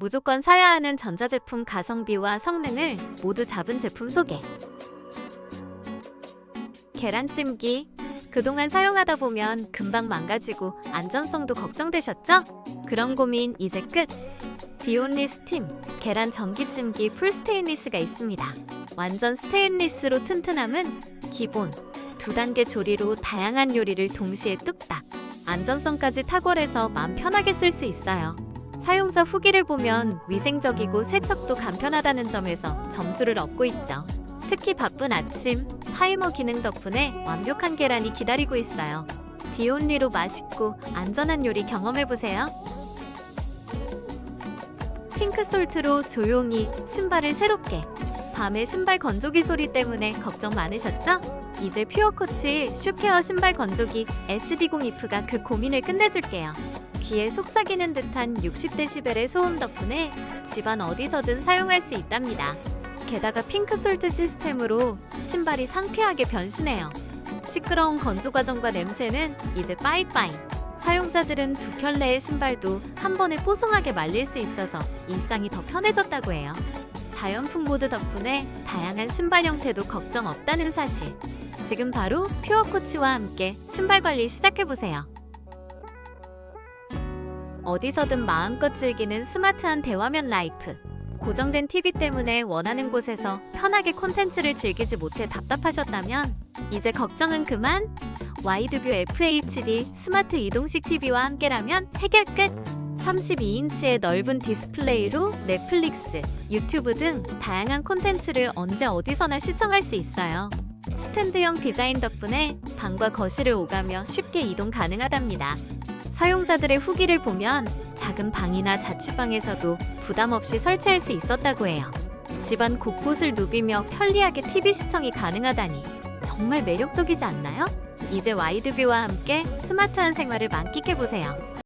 무조건 사야 하는 전자제품 가성비와 성능을 모두 잡은 제품 소개. 계란찜기. 그동안 사용하다 보면 금방 망가지고 안전성도 걱정되셨죠? 그런 고민 이제 끝. 디온리 스팀 계란 전기찜기 풀 스테인리스가 있습니다. 완전 스테인리스로 튼튼함은 기본. 두 단계 조리로 다양한 요리를 동시에 뚝딱. 안전성까지 탁월해서 마음 편하게 쓸 수 있어요. 사용자 후기를 보면 위생적이고 세척도 간편하다는 점에서 점수를 얻고 있죠. 특히 바쁜 아침, 타이머 기능 덕분에 완벽한 계란이 기다리고 있어요. 디온리로 맛있고 안전한 요리 경험해보세요. 핑크솔트로 조용히 신발을 새롭게. 밤에 신발 건조기 소리 때문에 걱정 많으셨죠? 이제 퓨어코치 슈케어 신발 건조기 SD02F가 그 고민을 끝내줄게요. 귀에 속삭이는 듯한 60데시벨의 소음 덕분에 집안 어디서든 사용할 수 있답니다. 게다가 핑크솔트 시스템으로 신발이 상쾌하게 변신해요. 시끄러운 건조 과정과 냄새는 이제 빠이빠이. 사용자들은 두 켤레의 신발도 한 번에 뽀송하게 말릴 수 있어서 일상이 더 편해졌다고 해요. 자연풍 모드 덕분에 다양한 신발 형태도 걱정 없다는 사실. 지금 바로 퓨어코치와 함께 신발 관리 시작해보세요. 어디서든 마음껏 즐기는 스마트한 대화면 라이프. 고정된 TV 때문에 원하는 곳에서 편하게 콘텐츠를 즐기지 못해 답답하셨다면 이제 걱정은 그만. 와이드뷰 FHD 스마트 이동식 TV와 함께라면 해결 끝. 32인치의 넓은 디스플레이로 넷플릭스, 유튜브 등 다양한 콘텐츠를 언제 어디서나 시청할 수 있어요. 스탠드형 디자인 덕분에 방과 거실을 오가며 쉽게 이동 가능하답니다. 사용자들의 후기를 보면 작은 방이나 자취방에서도 부담 없이 설치할 수 있었다고 해요. 집안 곳곳을 누비며 편리하게 TV 시청이 가능하다니 정말 매력적이지 않나요? 이제 와이드뷰와 함께 스마트한 생활을 만끽해 보세요.